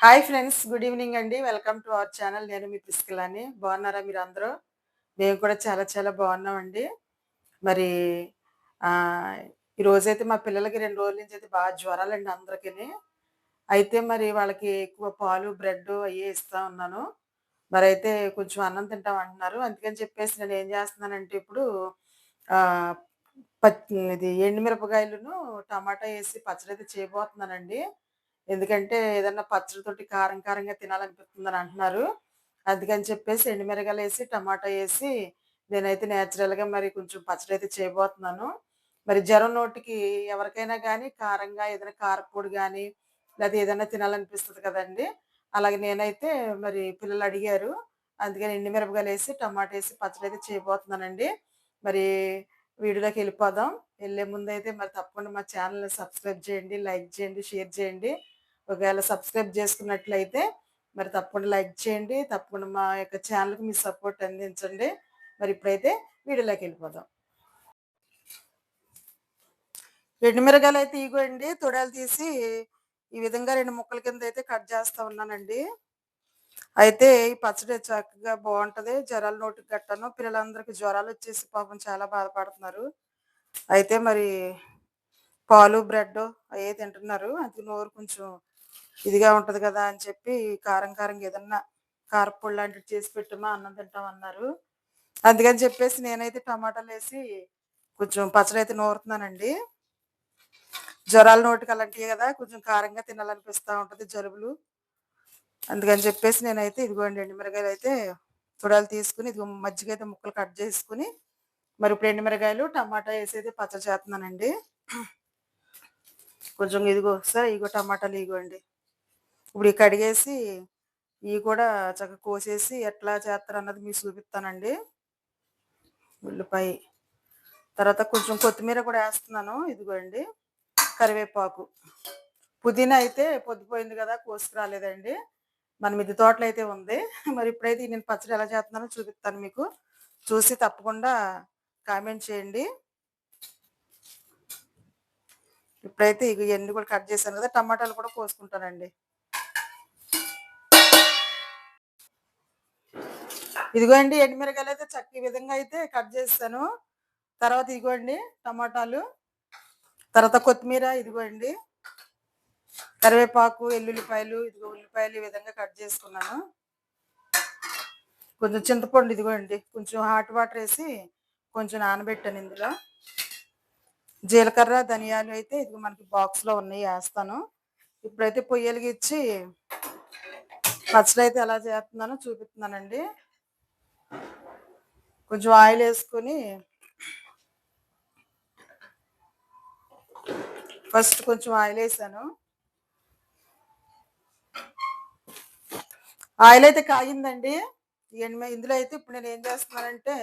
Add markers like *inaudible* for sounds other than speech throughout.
Hi friends good evening అండి. Welcome to our channel. నేను మీ పిస్కిలాని బాగున్నారా మీరు అందరూ మేము కూడా చాలా చాలా బాగున్నామండి. మరి ఈరోజైతే ఈ రోజైతే మా పిల్లలకి రెండు రోజుల నుంచి అయితే బాగా జ్వరాలండి అందరికీ అయితే మరి వాళ్ళకి ఎక్కువ పాలు బ్రెడ్ అయ్యే ఇస్తా ఉన్నాను. మరి అయితే కొంచెం అన్నం తింటాం అంటున్నారు. అందుకని చెప్పేసి నేను ఏం చేస్తున్నానంటే ఇప్పుడు ఆ, ఇది ఎండుమిరపకాయలను టమాటా వేసి పచ్చడి అయితే చేయబోతున్నానండి. ఎందుకంటే ఏదన్నా పచ్చడితోటి కారం కారంగా తినాలనిపిస్తుందని అంటున్నారు. అందుకని చెప్పేసి ఎండుమిరగాలు వేసి టమాటా వేసి నేనైతే నేచురల్గా మరి కొంచెం పచ్చడి అయితే చేయబోతున్నాను. మరి జ్వరం నోటికి ఎవరికైనా కానీ కారంగా ఏదైనా కారపొడి కానీ లేదా ఏదైనా తినాలనిపిస్తుంది కదండి. అలాగే నేనైతే మరి పిల్లలు అడిగారు అందుకని ఎండుమిరపకాయలు వేసి టమాటా వేసి పచ్చడి అయితే చేయబోతున్నానండి. మరి వీడియోలోకి వెళ్ళిపోదాం. వెళ్ళే ముందు అయితే మరి తప్పకుండా మా ఛానల్ని సబ్స్క్రైబ్ చేయండి లైక్ చేయండి షేర్ చేయండి. ఒకవేళ సబ్స్క్రైబ్ చేసుకున్నట్లయితే మరి తప్పకుండా లైక్ చేయండి తప్పకుండా మా యొక్క ఛానల్కి మీ సపోర్ట్ అందించండి. మరి ఇప్పుడైతే వీడియోలోకి వెళ్ళిపోదాం. ఎండుమిరగాయలు అయితే ఇగోండి తొడాలు తీసి ఈ విధంగా రెండు ముక్కల కింద అయితే కట్ చేస్తూ ఉన్నానండి. అయితే ఈ పచ్చడి చక్కగా బాగుంటుంది. జ్వరాలు నోటికి కట్టాను పిల్లలందరికీ జ్వరాలు వచ్చేసి పాపం చాలా బాధపడుతున్నారు. అయితే మరి పాలు బ్రెడ్ అవే తింటున్నారు. అది నోరు కొంచెం ఇదిగా ఉంటది కదా అని చెప్పి కారం కారంగా ఏదన్నా కారపొడి లాంటివి చేసి పెట్టమా అన్నం తింటాం అన్నారు. అందుకని చెప్పేసి నేనైతే టమాటాలు వేసి కొంచెం పచ్చడి అయితే నూరుతున్నానండి. జ్వరాల నోటికి అలాంటివి కదా కొంచెం కారంగా తినాలనిపిస్తూ ఉంటుంది జలుబులు. అందుకని చెప్పేసి నేనైతే ఇదిగోండి ఎండుమిరగాయలు అయితే తుడాలు తీసుకుని ఇదిగో మజ్జిగ అయితే ముక్కలు కట్ చేసుకుని మరి ఇప్పుడు ఎండుమిరగాయలు టమాటా వేసి అయితే పచ్చడి చేస్తున్నానండి. కొంచెం ఇదిగో సార్ ఇగో టమాటాలు ఇగోండి ఇప్పుడు ఈ కడిగేసి ఇవి కూడా చక్కగా కోసేసి ఎట్లా చేస్తారు అన్నది మీకు చూపిస్తానండి. ఉల్లిపాయ. తర్వాత కొంచెం కొత్తిమీర కూడా వేస్తున్నాను ఇదిగోండి. కరివేపాకు. పుదీనా అయితే పొద్దుపోయింది కదా కోసుకురాలేదండి. మన మిద్ది తోటలో అయితే ఉంది. మరి ఇప్పుడైతే నేను పచ్చడి ఎలా చేస్తున్నానో చూపిస్తాను మీకు. చూసి తప్పకుండా కామెంట్ చేయండి. ఇప్పుడైతే ఇవన్నీ కూడా కట్ చేశాను కదా టమాటాలు కూడా కోసుకుంటానండి. ఇదిగోండి ఎండుమిరకాయలు అయితే చక్క ఈ విధంగా అయితే కట్ చేస్తాను. తర్వాత ఇదిగోండి టమాటాలు తర్వాత కొత్తిమీర ఇదిగోండి కరివేపాకు ఎల్లుల్లిపాయలు ఇదిగో ఉల్లిపాయలు ఈ విధంగా కట్ చేసుకున్నాను. కొంచెం చింతపండు ఇదిగోండి కొంచెం హాట్ వాటర్ వేసి కొంచెం నానబెట్టాను ఇందులో. జీలకర్ర ధనియాలు అయితే ఇదిగో మనకి బాక్స్లో ఉన్నాయి వేస్తాను. ఇప్పుడైతే పొయ్యలకి ఇచ్చి పచ్చడి అయితే ఎలా చేస్తున్నానో చూపిస్తున్నానండి. కొంచెం ఆయిల్ వేసుకొని ఫస్ట్ కొంచెం ఆయిల్ వేసాను. ఆయిల్ అయితే కాగిందండి. ఇందులో అయితే ఇప్పుడు నేను ఏం చేస్తున్నానంటే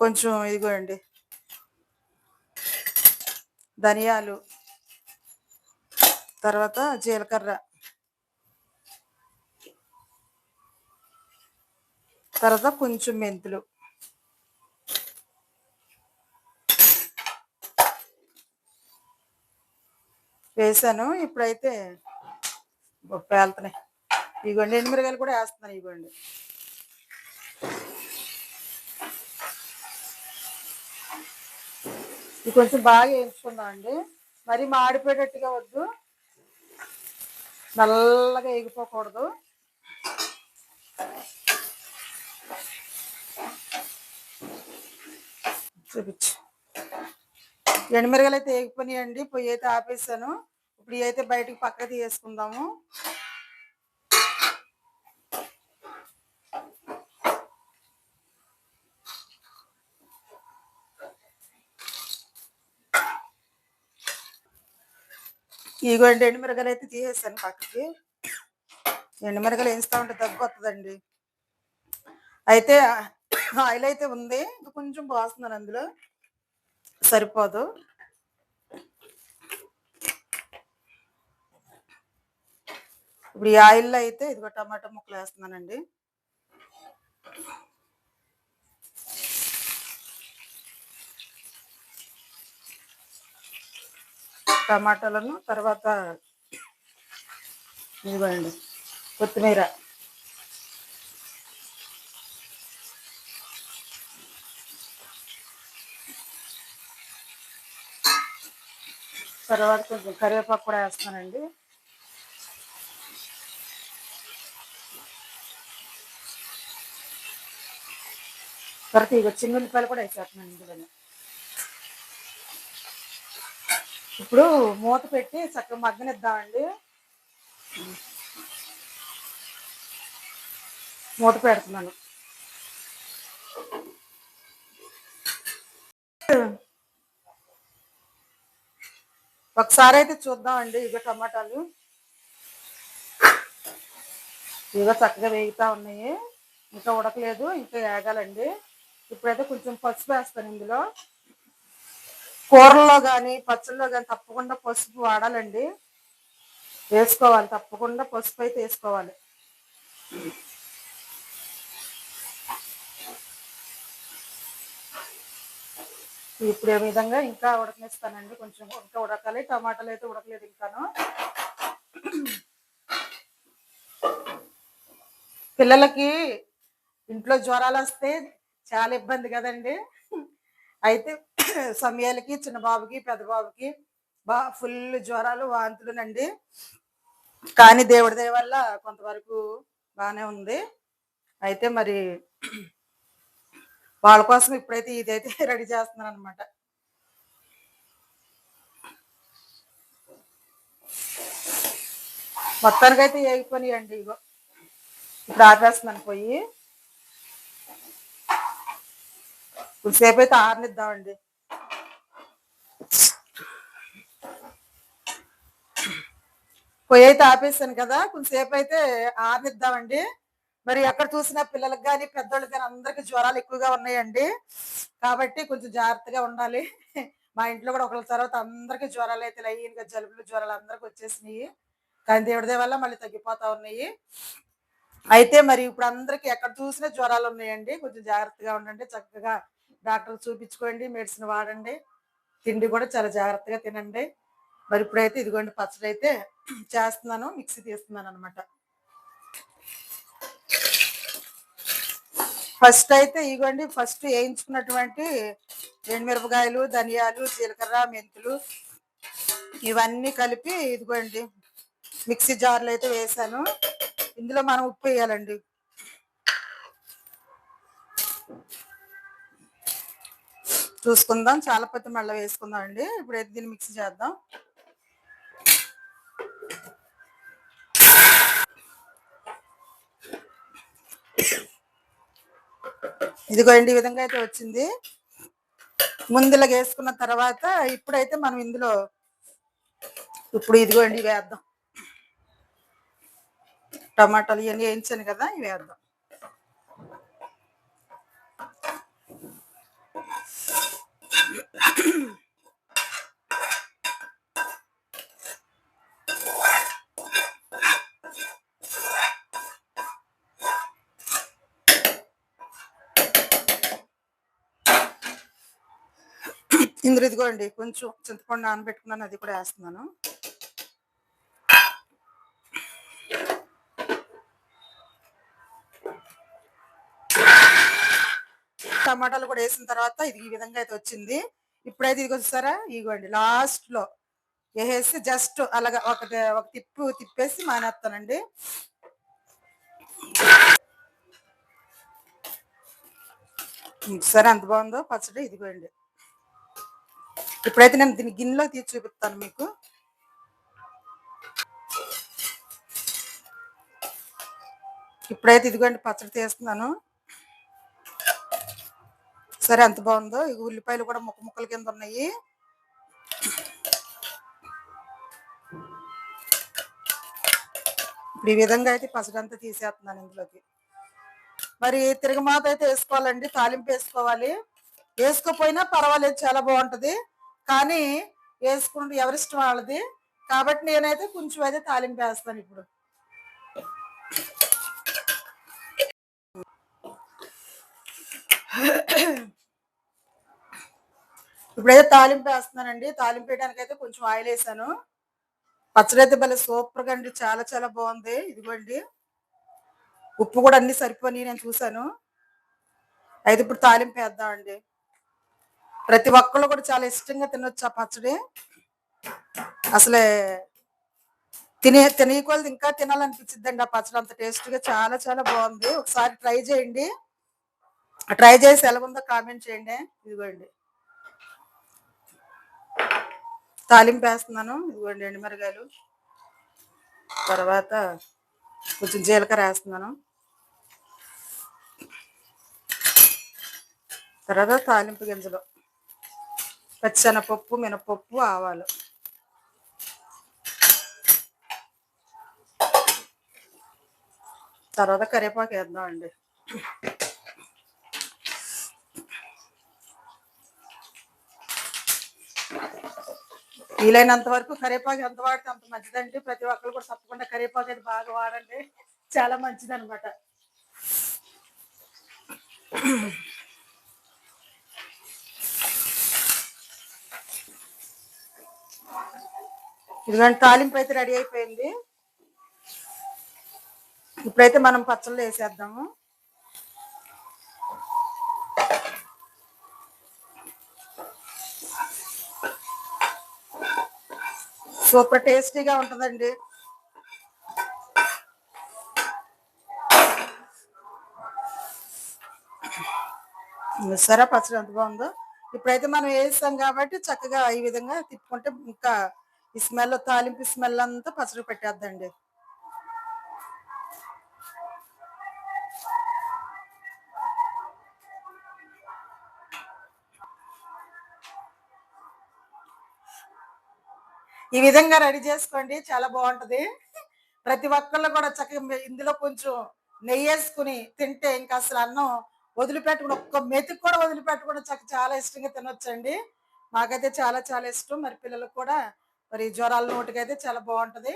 కొంచెం ఇదిగోండి. ధనియాలు తర్వాత జీలకర్ర. తర్వాత కొంచెం మెంతులు. వేసాను. ఇప్పుడైతే పేలుతున్నాయి. ఇగోండి ఎండుమిరగాయలు కూడా వేస్తున్నాను ఇగోండి. ఇది కొంచెం బాగా వేయించుకుందాం అండి. మరి మాడిపోయేటట్టుగా వద్దు. నల్లగా ఎగిపోకూడదు చూపించు. ఎండుమిరగలు అయితే ఏగిపోయినాయండి. పొయ్యి అయితే ఆపేసాను. ఇప్పుడు అయితే బయటికి పక్క తీసేసుకుందాము. ఇగోండి ఎండుమిరగలు అయితే తీసేసాను పక్కకి. ఎండుమిరగలు వేస్తూ ఉంటే దగ్గు వస్తుందండి అయితే ఆయిల్ అయితే ఉంది. ఇంకా కొంచెం పోస్తున్నాను అందులో. సరిపోదు. ఇప్పుడు ఈ ఆయిల్లో అయితే ఇదిగో టమాటా ముక్కలు వేస్తున్నానండి. టమాటాలను తర్వాత ఇదిగోండి కొత్తిమీర. తర్వాత కొంచెం కరివేపాకు కూడా వేస్తానండి. తర్వాత ఇక చిన్న ఉల్లిపాయలు కూడా వేసేస్తున్నాను ఇందులోనే. ఇప్పుడు మూత పెట్టి చక్కగా మగ్గనిద్దామండి. మూత పెడుతున్నాను. ఒకసారి అయితే చూద్దాం అండి ఇగో టమాటాలు. ఇగో చక్కగా వేగుతా ఉన్నాయి. ఇంకా ఉడకలేదు ఇంకా వేగాలండి. ఇప్పుడైతే కొంచెం పసుపు వేస్తాను ఇందులో. కూరల్లో కానీ పచ్చళ్ళలో కానీ తప్పకుండా పసుపు వాడాలండి. వేసుకోవాలి తప్పకుండా పసుపు అయితే వేసుకోవాలి. ఇప్పుడు ఏ విధంగా ఇంకా ఉడకనిస్తానండి? కొంచెం ఇంకా ఉడకాలి. టమాటాలు అయితే ఉడకలేదు ఇంకాను. పిల్లలకి ఇంట్లో జ్వరాలు వస్తే చాలా ఇబ్బంది కదండి. అయితే సమయాలకి చిన్న బాబుకి పెద్ద బాబుకి బా ఫుల్ జ్వరాలు వాంతులునండి. కానీ దేవుడి దయ వల్ల కొంతవరకు బాగానే ఉంది. అయితే మరి వాళ్ళ కోసం ఇప్పుడైతే ఇదైతే *laughs* రెడీ చేస్తున్నాను అనమాట మొత్తానికి అయితే ఏగిపోయినాయండి ఇగో. ఇప్పుడు ఆపేస్తున్నాను పోయి. కొద్దిసేపు అయితే ఆరనిద్దామండి. పొయ్యి అయితే ఆపేసాను కదా కొంచెంసేపు అయితే ఆరనిద్దామండి. మరి ఎక్కడ చూసినా పిల్లలకు కానీ పెద్దోళ్ళకి కానీ అందరికి జ్వరాలు ఎక్కువగా ఉన్నాయండి. కాబట్టి కొంచెం జాగ్రత్తగా ఉండాలి. మా ఇంట్లో కూడా ఒకళ్ళ తర్వాత అందరికీ జ్వరాలు అయితే లైన్గా జలుబులు జ్వరాలు అందరికి వచ్చేసినాయి. కానీ దేవుడి వల్ల మళ్ళీ తగ్గిపోతా ఉన్నాయి. అయితే మరి ఇప్పుడు అందరికి ఎక్కడ చూసినా జ్వరాలు ఉన్నాయండి. కొంచెం జాగ్రత్తగా ఉండండి. చక్కగా డాక్టర్ చూపించుకోండి మెడిసిన్ వాడండి. తిండి కూడా చాలా జాగ్రత్తగా తినండి. మరి ఇప్పుడైతే ఇదిగోండి పచ్చడి అయితే చేస్తున్నాను మిక్సీ తీస్తున్నాను అనమాట ఫస్ట్ అయితే ఇగోండి ఫస్ట్ వేయించుకున్నటువంటి ఎండుమిరపకాయలు ధనియాలు జీలకర్ర మెంతులు ఇవన్నీ కలిపి ఇదిగోండి మిక్సీ జార్లో అయితే వేసాను. ఇందులో మనం ఉప్పు వేయాలండి. చూసుకుందాం చాలా పెద్ద మళ్ళీ వేసుకుందాం అండి. ఇప్పుడైతే దీన్ని మిక్సీ చేద్దాం. ఇదిగోండి ఈ విధంగా అయితే వచ్చింది. ముందులా వేసుకున్న తర్వాత ఇప్పుడైతే మనం ఇందులో ఇప్పుడు ఇదిగోండి వేద్దాం. టమాటాలు ఇవన్నీ వేయించాను కదా ఇవి వేద్దాం. ఇందులో ఇదిగోండి కొంచెం చింతపండు నానబెట్టుకున్నాను అది కూడా వేస్తున్నాను. టమాటాలు కూడా వేసిన తర్వాత ఇది ఈ విధంగా అయితే వచ్చింది. ఇప్పుడైతే ఇది వచ్చారా ఇదిగోండి లాస్ట్లో వేసేసి జస్ట్ అలాగా ఒక ఒక తిప్పు తిప్పేసి మానేస్తానండి. సరే ఎంత బాగుందో? పచ్చడి ఇదిగోండి. ఇప్పుడైతే నేను దీన్ని గిన్నెలో తీసి చూపిస్తాను మీకు. ఇప్పుడైతే ఇదిగోండి పచ్చడి తీస్తున్నాను. సరే ఎంత బాగుందో. ఇక ఉల్లిపాయలు కూడా ముక్క ముక్కల కింద ఉన్నాయి. ఇప్పుడు ఈ విధంగా అయితే పచ్చడి అంతా తీసేస్తున్నాను ఇందులోకి. మరి తిరగమాత అయితే వేసుకోవాలండి తాలింపు వేసుకోవాలి. వేసుకోపోయినా పర్వాలేదు చాలా బాగుంటుంది. కానీ వేసుకుంటే ఎవరిష్టం వాళ్ళది. కాబట్టి నేనైతే కొంచెం అయితే తాలింపు వేస్తాను ఇప్పుడు. ఇప్పుడైతే తాలింపు వేస్తున్నానండి. తాలింపు వేయడానికి అయితే కొంచెం ఆయిల్ వేసాను. పచ్చడి అయితే భలే సూపర్గా అండి. చాలా చాలా బాగుంది. ఇదిగోండి. ఉప్పు కూడా అన్ని సరిపోయి నేను చూశాను. అయితే ఇప్పుడు తాలింపు వేద్దామండి. ప్రతి ఒక్కళ్ళు కూడా చాలా ఇష్టంగా తినొచ్చు ఆ పచ్చడి. అసలే తినే తినేయకూడదు ఇంకా తినాలనిపించిద్దండి ఆ పచ్చడి. అంత టేస్ట్గా చాలా చాలా బాగుంది. ఒకసారి ట్రై చేయండి. ట్రై చేసి ఎలా ఉందో కామెంట్ చేయండి. ఇదిగోండి. తాలింపు వేస్తున్నాను. ఇదిగోండి ఎండుమిరగాయలు. తర్వాత కొంచెం జీలకర్ర వేస్తున్నాను. తర్వాత తాలింపు గింజలు. పచ్చెనపప్పు మినపప్పు ఆవాలు. తర్వాత కరివేపాకు వేద్దాం అండి. వీలైనంత వరకు కరివేపాకు ఎంత వాడితే అంత మంచిదండి. ప్రతి ఒక్కరు కూడా తప్పకుండా కరివేపాకు అయితే బాగా వాడండి. చాలా మంచిది ఇదిగోండి తాలింపు అయితే రెడీ అయిపోయింది. ఇప్పుడైతే మనం పచ్చళ్ళు వేసేద్దాము. సూపర్ టేస్టీగా ఉంటుందండి. సరే పచ్చడి ఎంత బాగుందో? ఇప్పుడైతే మనం వేసాం కాబట్టి చక్కగా ఈ విధంగా తిప్పుకుంటే ఇంకా ఈ స్మెల్ తాలింపు స్మెల్ అంతా పచ్చడి పెట్టేద్దండి. ఈ విధంగా రెడీ చేసుకోండి చాలా బాగుంటది. ప్రతి ఒక్కళ్ళు కూడా చక్కగా ఇందులో కొంచెం నెయ్యి వేసుకుని తింటే ఇంకా అసలు అన్నం వదిలిపెట్టకుండా ఒక్క మెతుకు కూడా వదిలిపెట్టకుండా చక్క చాలా ఇష్టంగా తినొచ్చండి. మాకైతే చాలా చాలా ఇష్టం. మరి పిల్లలకు కూడా మరి జ్వరాల నోటికైతే చాలా బాగుంటది.